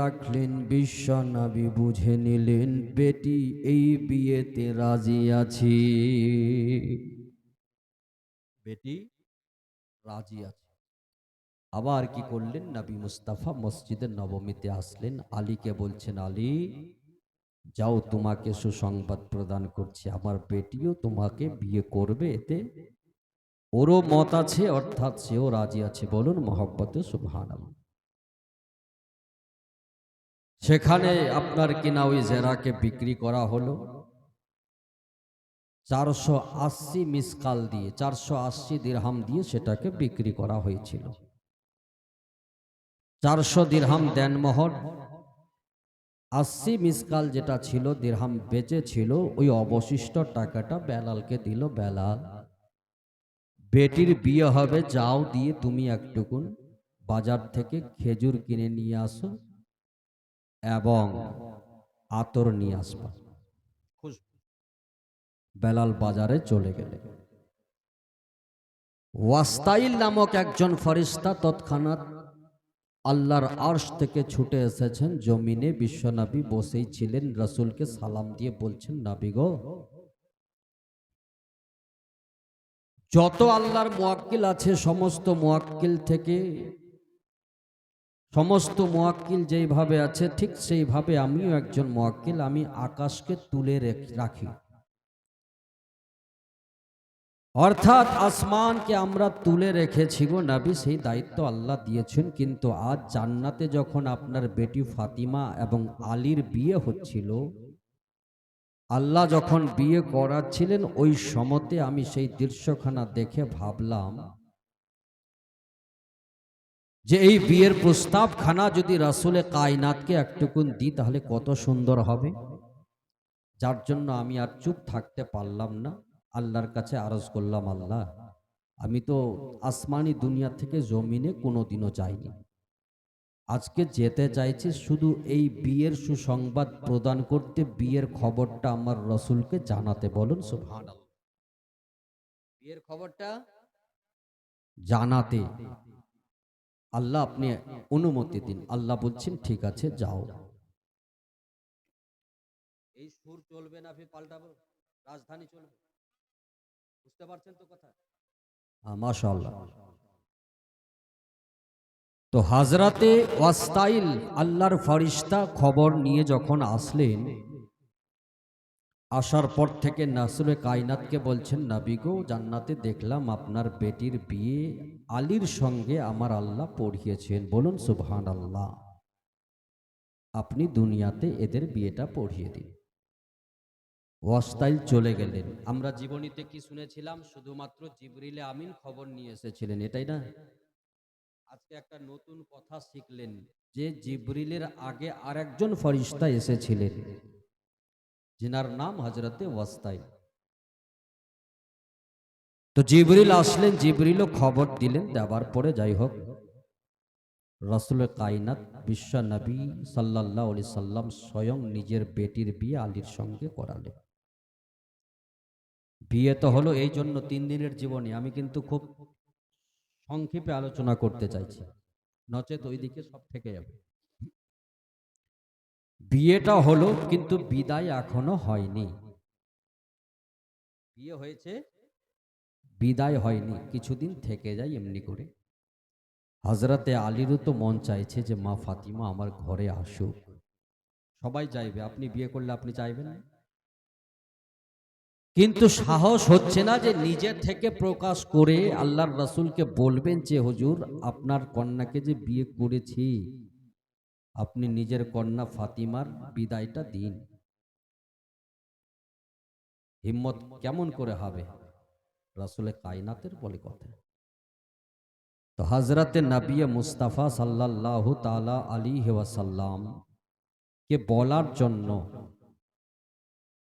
রাখলেন বিশ্ব নবী, বুঝে নিলেন বেটি এই বিয়েতে রাজি আছি। বেটি রাজি আছে। আবার কি করলেন? নবী মুস্তাফা মসজিদের নবমীতে আসলেন। আলীকে বলছেন, আলী, যাও তোমাকে সুসংবাদ প্রদান করছি। আমার বেটিও তোমাকে বিয়ে করবে। এতে ওরও মত আছে, অর্থাৎ সেও রাজি আছে। বলুন মহব্বতে সুবহান সেখানে আপনার কিনা ওই জেরাকে বিক্রি করা হলো। চারশো আশি মিসকাল দিয়ে, চারশো আশি দিরহাম দিয়ে সেটাকে বিক্রি করা হয়েছিল। চারশো দিরহাম দেনমোহর আশি মিসকাল যেটা ছিল দিরহাম বেঁচে ছিল, ওই অবশিষ্ট টাকাটা বেলালকে দিল। বেলাল, বেটির বিয়ে হবে, যাও দিয়ে তুমি একটুকুন বাজার থেকে খেজুর কিনে নিয়ে আসো। এবং আতর নিয়ে আসবা। বেলাল বাজারে চলে গেলে ওয়াস্তাইল নামক একজন ফরিস্তা তৎক্ষণাৎ আল্লাহর আর্শ থেকে ছুটে এসেছেন। জমিনে বিশ্বনবী বসেই ছিলেন। রসুলকে সালাম দিয়ে বলছেন নাবি গো যত আল্লাহর মোয়াক্কিল আছে সমস্ত মোয়াক্কিল থেকে সমস্ত মোয়াক্কিল যেইভাবে আছে, ঠিক সেইভাবে আমিও একজন মোয়াক্কিল, আমি আকাশকে তুলে রেখ- অর্থাৎ আসমানকে আমরা তুলে রেখেছি গো নাবি, সেই দায়িত্ব আল্লাহ দিয়েছেন, কিন্তু আজ জান্নাতে যখন আপনার বেটি ফাতিমা এবং আলীর বিয়ে হচ্ছিল, আল্লাহ যখন বিয়ে করাচ্ছিলেন, ওই সমতে আমি সেই দৃশ্যখানা দেখে ভাবলাম যে এই বিয়ের প্রস্তাবখানা যদি রাসুলে কায়নাতকে একটুকুন দিই, তাহলে কত সুন্দর হবে? যার জন্য আমি আর চুপ থাকতে পারলাম না। আল্লাহর কাছে আরজ করলাম, আল্লাহ, আমি তো আসমানি দুনিয়া থেকে জমিনে কোনোদিনও যাইনি। আজকে যেতে চাইছি শুধু এই বিয়ের সুসংবাদ প্রদান করতে, বিয়ের খবরটা আমার রসুলকে জানাতে। বলুন সুবহান বিয়ের খবরটা জানাতে। আল্লাহ আপনি অনুমতি দিন। আল্লাহ বলছেন ঠিক আছে যাও। এই সুর চলবে না পাল্টাবো রাজধানী চলবে। বুঝতে পারছেন তো কথা? মাশাআল্লাহ। তো হাজরাতে ওয়াস্তাইল আল্লাহর ফারিস্তা খবর নিয়ে যখন আসলেন আসার পর থেকে নাসুরে কায়নাতকে বলছেন নাবিগো জান্নাতে দেখলাম আপনার বেটির বিয়ে আলীর সঙ্গে আমার আল্লাহ পড়িয়েছেন। বলুন সুবহান আল্লাহ আপনি দুনিয়াতে এদের বিয়েটা পড়িয়ে দিন। ওয়াস্তাইল চলে গেলেন। আমরা জীবনীতে কি শুনেছিলাম? শুধুমাত্র জিবরিলে আমিন খবর নিয়ে এসেছিলেন। এটাই না? আজকে একটা নতুন কথা শিখলেন যে, জিবরিলের আগে আরেকজন ফরিস্তা এসেছিলেন। যিনার নাম হজরতে ওয়াস্তাইল তো জিবরিল আসলেন, জিবরিলও খবর দিলেন, দেওয়ার পরে যাই হোক, রসুল কাইনাত বিশ্ব নবী সাল্লাহ আলি সাল্লাম স্বয়ং নিজের বেটির বিয়ে আলীর সঙ্গে করালেন। বিয়ে তো হলো এই জন্য তিন দিনের জীবনে, আমি কিন্তু খুব সংক্ষেপে আলোচনা করতে চাইছি। নচেত ওইদিকে সব থেকে যাবে। বিয়েটা হলো, কিন্তু বিদায় এখনও হয়নি। বিয়ে হয়েছে? বিদায় হয়নি। কিছুদিন থেকে যায় এমনি করে। হজরতে আলীরও তো মন চাইছে যে, মা ফাতিমা আমার ঘরে আসুক। সবাই চাইবে, আপনি বিয়ে করলে আপনি চাইবেন কিন্তু সাহস হচ্ছে না যে, নিজে থেকে প্রকাশ করে আল্লাহর রাসূলকে বলবেন যে, হুজুর, আপনার কন্যাকে যে বিয়ে করেছি আপনি নিজের কন্যা ফাতিমার বিদায়টা দিন। হিম্মত কেমন করে হবে? রাসূলে কায়নাতের বলে কথা। তো হজরতে নবিয়ে মুস্তাফা সাল্লাল্লাহু তালা আলী হেওয়াসাল্লাম কে বলার জন্য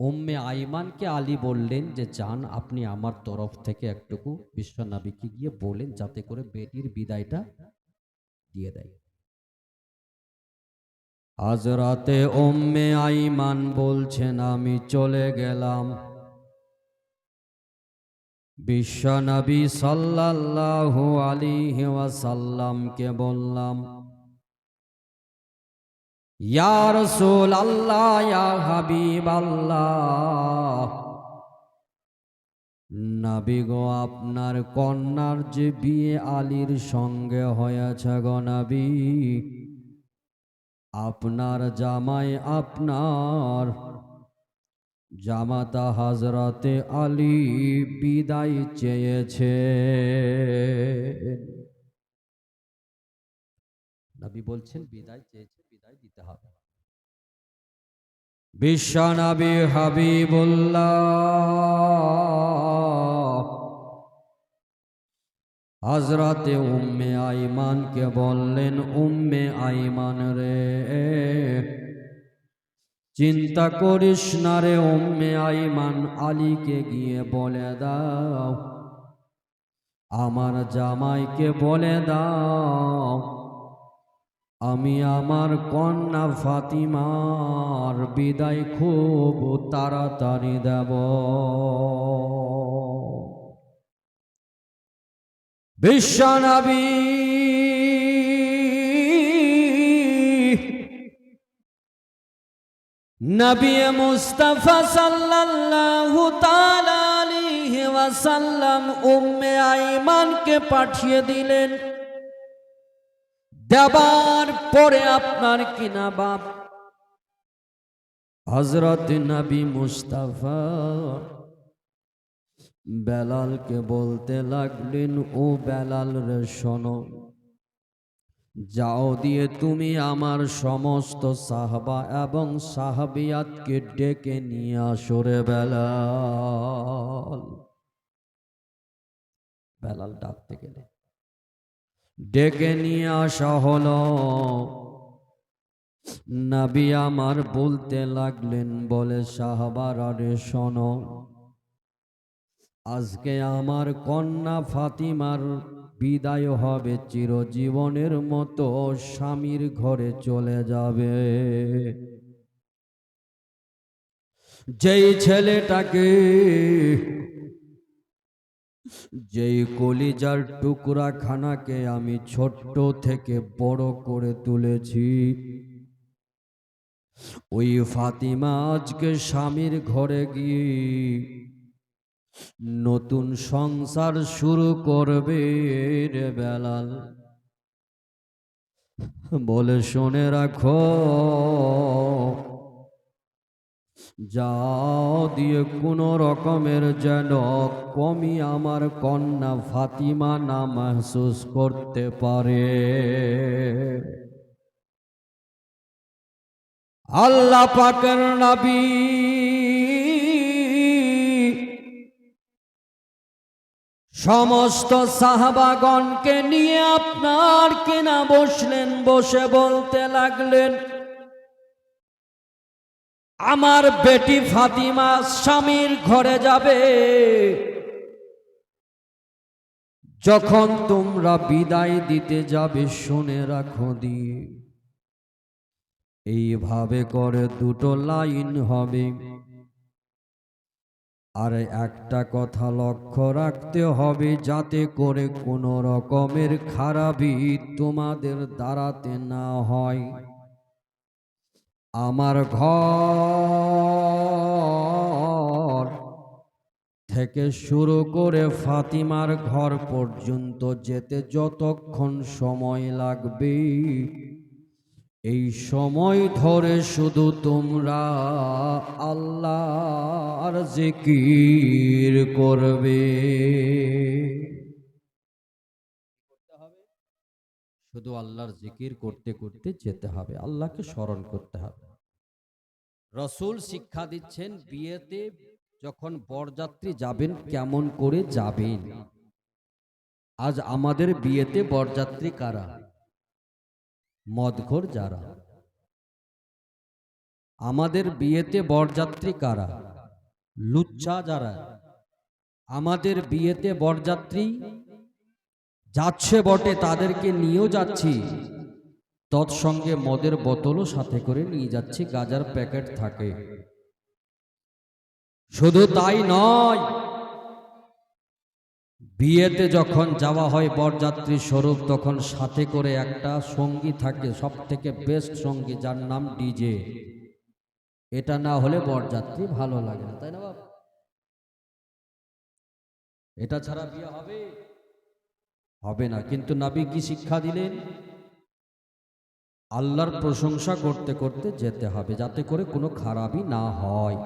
উম্মে আইমানকে আলী বললেন যে, যান, আপনি আমার তরফ থেকে একটুকু বিশ্ব নবীকে গিয়ে বলেন, যাতে করে বেটির বিদায়টা দিয়ে দেয়। আজ রাতে উম্মে আইমান বলছেন, আমি চলে গেলাম। বিশ্বনবী সাল্লাল্লাহু আলাইহি ওয়াসাল্লামকে বললাম, ইয়া রসুল আল্লাহ হাবিব আল্লাহ নাবি গো, আপনার কন্যার যে বিয়ে আলীর সঙ্গে হয়েছে গো নাবি আপনার জামাই আপনার। জামাতা হাজরাতে আলী বিদায় চেয়েছে নবী বলছেন, বিদায় চেয়েছে, বিদায় দিতে হবে। বিশ্বনবী হাবিবুল্লাহ। হজরতে উম্মে আইমানকে বললেন, উম্মে আইমান রে, চিন্তা করিস না রে, উম্মে আইমান আলীকে গিয়ে বলে দাও, আমার জামাইকে বলে দাও, আমি আমার কন্যা ফাতিমার বিদায় খুব তাড়াতাড়ি দেব। বিশ্বনবী। নবী মুস্তাফা সাল্লাল্লাহু তাআলা আলাইহি ওয়াসাল্লাম উম্মে আইমানকে পাঠিয়ে দিলেন। দেবার পরে আপনার কিনা বাপ? হজরত নবী মুস্তাফা বেলালকে বলতে লাগলেন, ও বেলাল রে, শোনো। যাও দিয়ে তুমি আমার সমস্ত সাহবা এবং সাহাবিয়াতকে ডেকে নিয়ে আসো রে বেলাল। বেলাল ডাকতে গেলে, ডেকে নিয়ে আসা হলো। নাবি আমার বলতে লাগলেন, বলে সাহাবার আরে শোনো আজকে আমার কন্যা ফাতিমার বিদায় হবে চিরজীবনের মতো, স্বামীর ঘরে চলে যাবে। যেই ছেলেটাকে, যেই কলিজার টুকরা খানাকে আমি ছোট্ট থেকে বড় করে তুলেছি, ওই ফাতিমা আজকে স্বামীর ঘরে গিয়ে নতুন সংসার শুরু করবে রে বেলাল। বলে শুনে রাখো, যাও দিয়ে কোনো রকমের যেন কমি আমার কন্যা ফাতিমা না মাহসুস করতে পারে। আল্লাহ পাকের নবী সমস্ত সাহাবাগণকে নিয়ে আপনার কিনা বসলেন, বসে বলতে লাগলেন, আমার বেটি ফাতিমা স্বামীর ঘরে যাবে। যখন তোমরা বিদায় দিতে যাবে, শুনে রাখো দিয়ে এইভাবে করে দুটো লাইন হবে। আর একটা কথা লক্ষ্য রাখতে হবে, যাতে করে কোনো রকমের খারাপই তোমাদের দাঁড়াতে না হয়। আমার ঘর থেকে শুরু করে ফাতিমার ঘর পর্যন্ত যেতে যতক্ষণ সময় লাগবে এই সময় ধরে শুধু তোমরা আল্লাহর জিকির করবে। শুধু আল্লাহর জিকির করতে করতে যেতে হবে, আল্লাহকে স্মরণ করতে হবে। রসুল শিক্ষা দিচ্ছেন, বিয়েতে যখন বরযাত্রী যাবেন, কেমন করে যাবেন? আজ আমাদের বিয়েতে বরযাত্রী কারা? মদঘর যারা। আমাদের বিয়েতে বরযাত্রী কারা? লুচ্চা যারা। আমাদের বিয়েতে বরযাত্রী যাচ্ছে বটে, তাদেরকে নিয়েও যাচ্ছি। তৎসঙ্গে মদের বোতলও সাথে করে নিয়ে যাচ্ছি, গাজার প্যাকেট থাকে। শুধু তাই নয় বিয়েতে যখন যাওয়া হয় বরযাত্রী স্বরূপ, তখন সাথে করে একটা সঙ্গী থাকে সব থেকে বেস্ট সঙ্গী, যার নাম ডিজে এটা না হলে বরযাত্রী ভালো লাগে না, তাই না বাবা এটা ছাড়া বিয়ে হবে? হবে না, কিন্তু নাবি কি শিক্ষা দিলেন? আল্লাহর প্রশংসা করতে করতে যেতে হবে, যাতে করে কোনো খারাপই না হয়।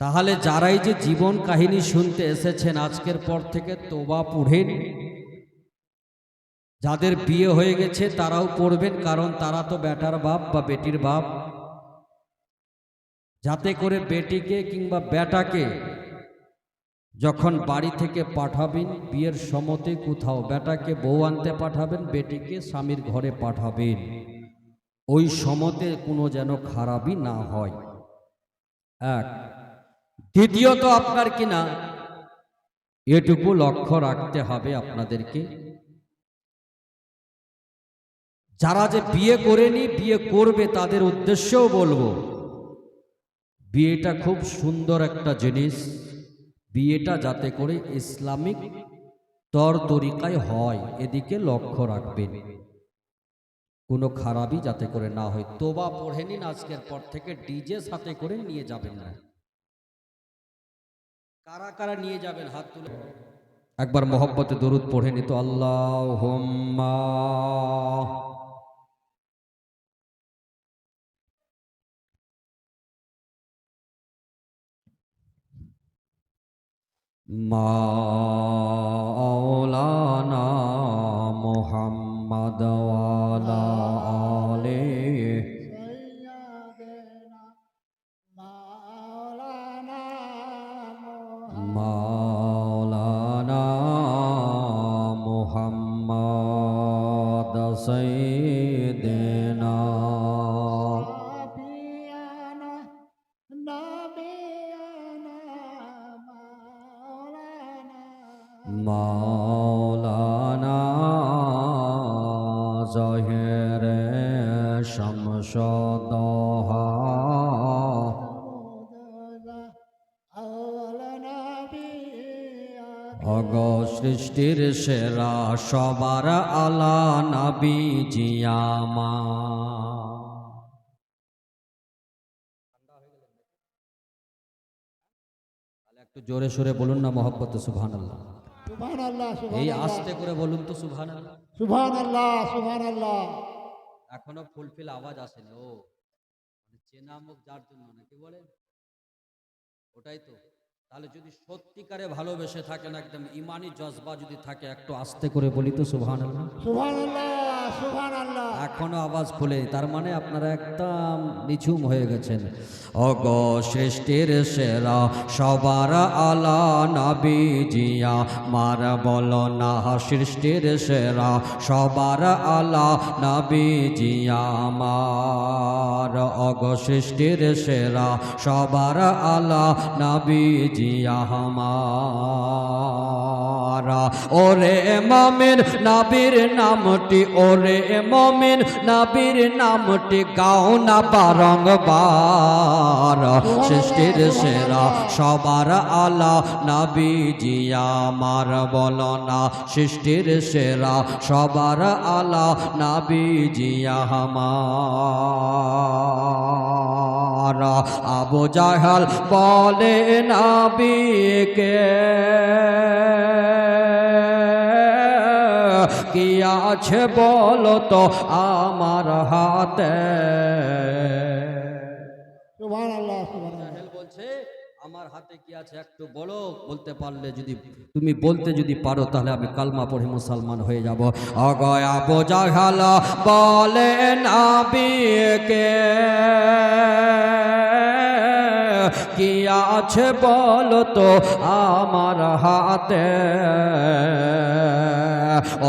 তাহলে যারাই যে জীবন কাহিনী শুনতে এসেছেন আজকের পর থেকে তোবা পড়েন। যাদের বিয়ে হয়ে গেছে তারাও পড়বেন, কারণ তারা তো বেটার বাপ বা বেটির বাপ। যাতে করে বেটিকে কিংবা বেটাকে যখন বাড়ি থেকে পাঠাবেন, বিয়ের সমতে কোথাও বেটাকে বউ আনতে পাঠাবেন, বেটিকে স্বামীর ঘরে পাঠাবেন। ওই সমতে কোনো যেন খারাপই না হয়। এক দ্বিতীয়ত আপনার কিনা? এটুকু লক্ষ্য রাখতে হবে আপনাদেরকে। যারা যে বিয়ে করেনি, বিয়ে করবে তাদের উদ্দেশ্যেও বলব, বিয়েটা খুব সুন্দর একটা জিনিস। বিয়েটা যাতে করে ইসলামিক তর তরিকায় হয়, এদিকে লক্ষ্য রাখবেন। কোনো খারাপই যাতে করে না হয়। তোবা পড়ে নিন আজকের পর থেকে, ডিজে সাথে করে নিয়ে যাবেন না। কারা কারা নিয়ে যাবেন হাত তুলে? একবার মোহব্বতে দরুদ পড়ে নিত আল্লাহ মাওলানা xây সৃষ্টির সেরা সবার আলা নাবি জিয়ামা একটু জোরে সোরে বলুন না মহব্বত সুভান আল্লাহ আল্লাহ এই আস্তে করে বলুন তো সুভান আল্লাহ সুভান আল্লাহ সুভান আল্লাহ এখনও ফুলফিল আওয়াজ আসেনি ও। মানে চেনা মুখ যার জন্য নাকি বলেন? ওটাই তো। তাহলে যদি সত্যিকারে ভালোবেসে থাকেন একদম ইমানি জজবা যদি থাকে একটু আস্তে করে বলি তো সুহান এখনও আওয়াজ খুলে তার মানে আপনারা একদম নিঝুম হয়ে গেছেন। অগ সৃষ্টির সেরা সবার আলা নাবি জিয়া মার বল না সৃষ্টির সেরা সবার আলা নাবি জিয়া মার অগ সৃষ্টির সেরা সবার আলা নাবিজ। জিয়া ওরে মমিন, নাবির নামটি, ওরে মমিন, নাবির নামটি গাও না বারংবার। সৃষ্টির সেরা সবার আলা নাবি জিয়া মার বল না। সৃষ্টির সেরা সবার আলা নাবি জিয়া হামার আবু জাহাল বলে নবীকে কি? আছে বলো তো আমার হাতে? বলছে আমার হাতে কি আছে একটু বলো বলতে পারলে যদি তুমি বলতে যদি পারো তাহলে আমি কালমা পড়ে মুসলমান হয়ে যাব। অগয়া বোঝা বলে নাবিকে কি আছে বলো তো আমার হাতে?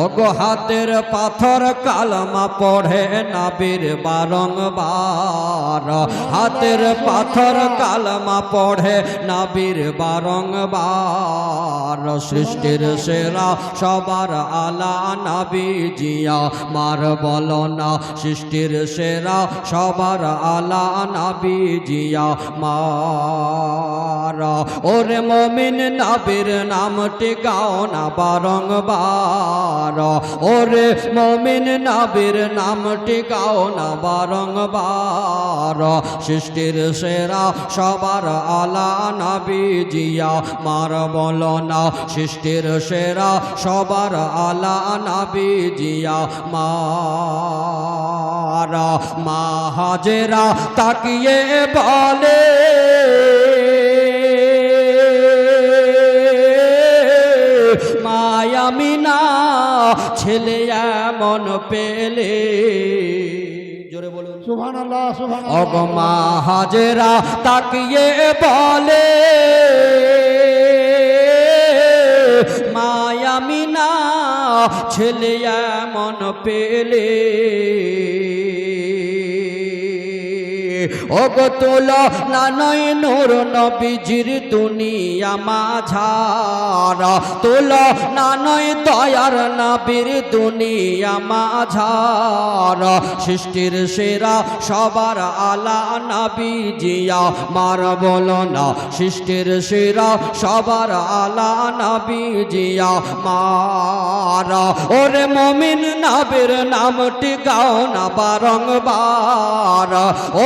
ওগো হাতের পাথর কালমা পড়ে নাবির বারংবার। হাতের পাথর কালমা পড়ে নাবির বারংবার। সৃষ্টির সেরা সবার আলা নাবি জিয়া, মার বল না, সৃষ্টির সেরা সবার আলা নাবি জিয়া, মা ওরে মমিন নাবির নামটি গাও না বারংবার। ওরে মমিন নাবির নামটি গাও না বারংবার। সৃষ্টির সেরা সবার আলা নাবি জিয়া মার বলো না, সৃষ্টির সেরা সবার আলা নাবি জিয়া মারা মাহাজেরা তাকিয়ে বলে ছেলে মন পেলে। জোরে বলুন। সুভান আল্লাহ সুবহান অগ মাহাজেরা তাকিয়ে বলে মায়ামিনা ছেলে মন পেলে। ওগ তোল নানয় নূর নবীজির দুনিয়া মাঝার। তোল নানয় দয়ার নবীর দুনিয়া মাঝার। সৃষ্টির সেরা সবার আলা নবী জিয়া। মার বলো না, সৃষ্টির সেরা সবার আলা নবী জিয়া। মার, ওরে মমিন নাবের নামটি গাও না বারংবার।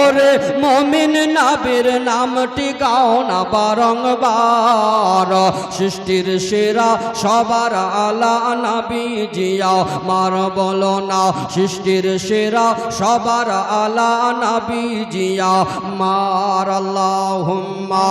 ওরে মমিন নাবির নামটি গাও না বারংবার। সৃষ্টির সেরা সবার আলা নাবি জিয়া। মার বলো না, সৃষ্টির সেরা সবার আলা নাবি জিয়া। মার আল্লাহুম্মা।